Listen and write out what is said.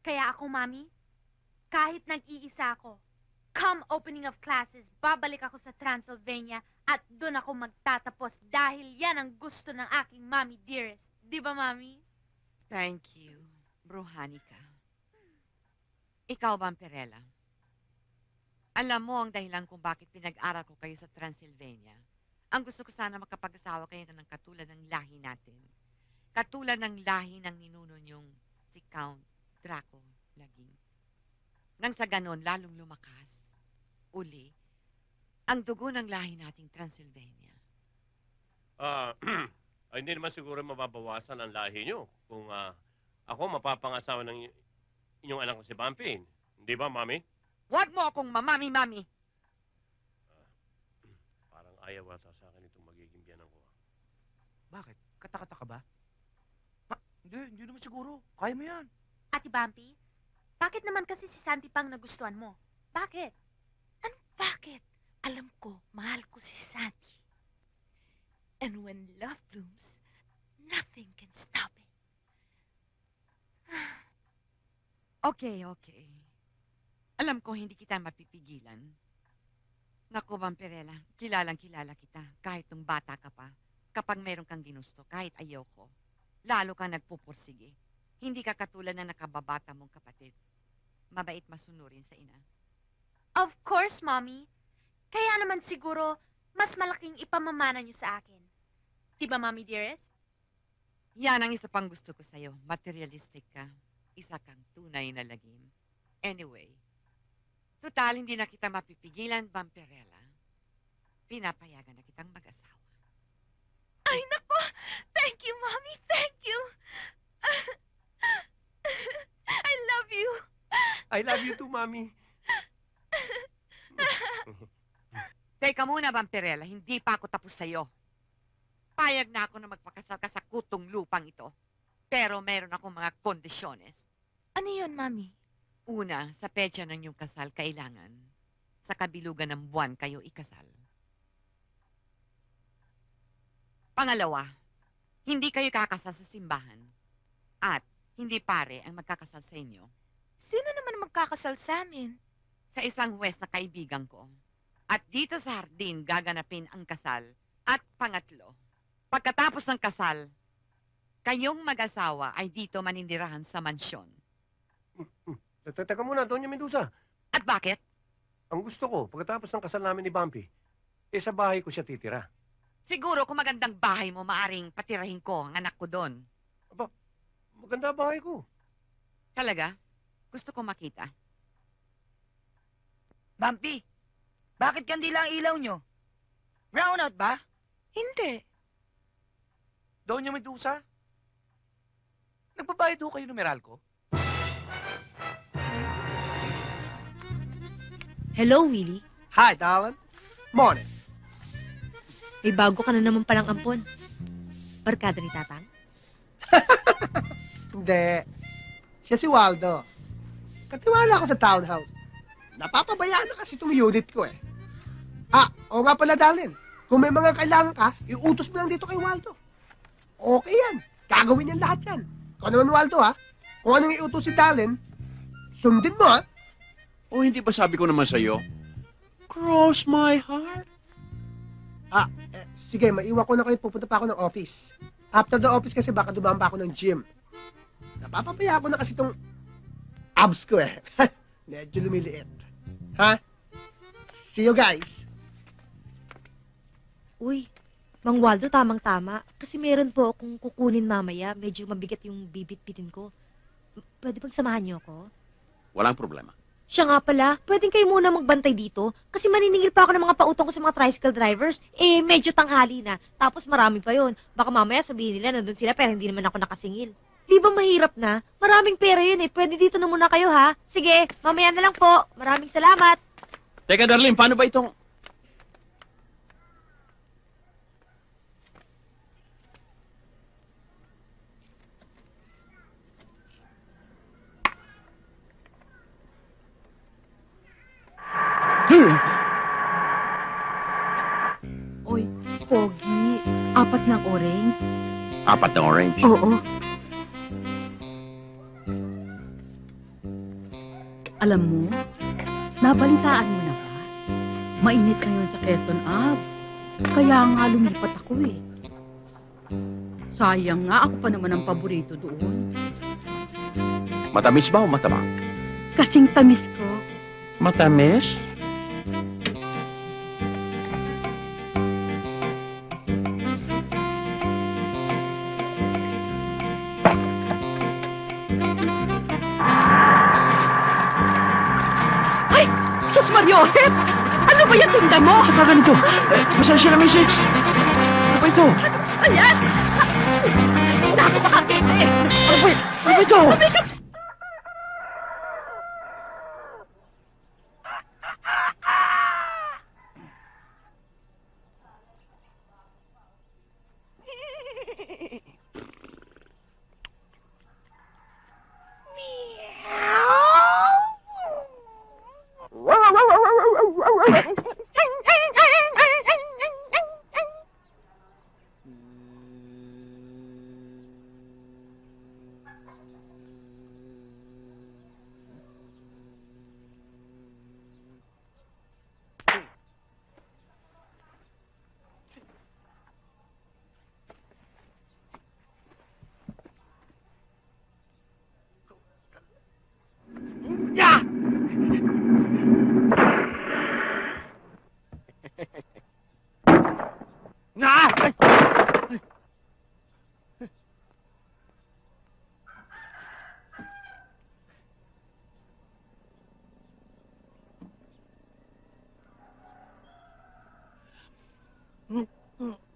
Kaya ako, Mami, kahit nag-iisa ako, come opening of classes, babalik ako sa Transylvania at doon ako magtatapos dahil yan ang gusto ng aking Mami dearest. Di ba, Mami? Thank you, Bruhanica. Ikaw, Vampirella. Alam mo ang dahilan kung bakit pinag-aral ko kayo sa Transylvania. Ang gusto ko sana makapag-asawa kayo ng katulad ng lahi natin. Katulad ng lahi ng ninuno niyong si Count Draco Laging. Nang sa ganon, lalong lumakas, uli, ang dugo ng lahi nating Transylvania. Ah, ay, hindi naman siguro mababawasan ang lahi nyo kung ah, ako mapapangasawa ng i- inyong anak ko si Bampin. Hindi ba, Mami? Huwag mo akong mamami-mami! Parang ayaw ata sa akin itong magiging biyanan ko. Bakit? Katakata ka ba? Ma, hindi, hindi naman siguro. Kaya mo yan. Ate Bumpy, bakit naman kasi si Santi pang nagustuhan mo? Bakit? Bakit? Alam ko, mahal ko si Sandy. And when love blooms, nothing can stop it. Okay, okay. Alam ko hindi kita mapipigilan. Naku, Vampirella, kilalang kilala kita kahit nung bata ka pa. Kapag meron kang ginusto, kahit ayaw ko, lalo kang nagpupursige. Hindi ka katulad ng nakababata mong kapatid. Mabait masunurin sa ina. Of course, Mommy. Kaya naman siguro, mas malaking ipamamana niyo sa akin. Di ba, Mommy dearest? Yan ang isa pang gusto ko sa'yo. Materialistic ka. Isa kang tunay na lagim. Anyway, total hindi na kita mapipigilan, Vampirella. Pinapayagan na kitang mag-asawa. Ay, nako! Thank you, Mommy! Thank you! I love you! I love you too, Mami. Teka muna, Vampirella. Hindi pa ako tapos sa'yo. Payag na ako na magpakasal ka sa kutong lupang ito. Pero meron akong mga kondisyones. Ano yun, Mommy? Una, sa petsa ng iyong kasal, kailangan sa kabilugan ng buwan kayo ikasal. Pangalawa, hindi kayo kakasal sa simbahan. At hindi pare ang magkakasal sa inyo Sino naman magkakasal sa amin? sa isang west na kaibigan ko. At dito sa hardin gaganapin ang kasal. At pangatlo, pagkatapos ng kasal, kayong mag-asawa ay dito manindirahan sa mansyon. Teka, teka muna, Doña Medusa. At bakit? Ang gusto ko, pagkatapos ng kasal namin ni Bumpy, eh sa bahay ko siya titira. Siguro kung magandang bahay mo, maaring patirahin ko ang anak ko doon. Maganda bahay ko. Talaga? Gusto ko makita. Bumpy, bakit kandila ang ilaw nyo? Brownout ba? Hindi. Doon yung Medusa? Nagbabayad ho kayo ng Meralco? Hello, Willie. Hi, darling. Morning. May bago ka na naman palang ampon. Barkada ni Tatang? Hindi. Siya si Waldo. Katiwala ako sa townhouse. Napapabayaan na kasi itong unit ko eh. Ah, o nga pala, darling. Kung may mga kailangan ka, iutos mo lang dito kay Waldo. Okay yan. Gagawin niyan lahat yan. Ikaw naman, Waldo, ha? Kung anong iutos si Darlin, sundin mo, ha? O hindi ba sabi ko naman sa'yo? Cross my heart. Eh, sige, maiwan ko na kayo. Pupunta pa ako ng office. After the office kasi baka dumaan pa ako ng gym. Napapapaya ako na kasi itong abs ko eh. Medyo lumiliit. Ha? See you guys. Uy, Mang Waldo, tamang-tama. Kasi meron po akong kukunin mamaya. Medyo mabigat yung bibit-bitin ko. M- Pwede bang samahan niyo ako? Walang problema. Siya nga pala, pwedeng kayo muna magbantay dito. Kasi maniningil pa ako ng mga pautong ko sa mga tricycle drivers. Eh, medyo tanghali na. Tapos marami pa yon. Baka mamaya sabihin nila nandun sila pero hindi naman ako nakasingil. Di ba mahirap na? Maraming pera yun eh. Pwede dito na muna kayo ha. Sige, mamaya na lang po. Maraming salamat. Teka, Darlene, paano ba itong... Oy, Pogi. Apat ng orange. Apat na orange. Oo. Alam mo, nabalitaan mo na ba? Mainit ngayon sa Quezon Ave. Kaya nga lumipat ako eh. Sayang nga ako pa naman ang paborito doon. Matamis ba o matabang? Kasing tamis ko. Matamis? Sus Mariosep! Ano ba yung tinda mo? Ano ba ganito? Eh, pasensya na, Mrs. Ano ba ito? Ayan! Hindi na ako makakita eh. Ano ba, ano ba ito? Ay! Oh.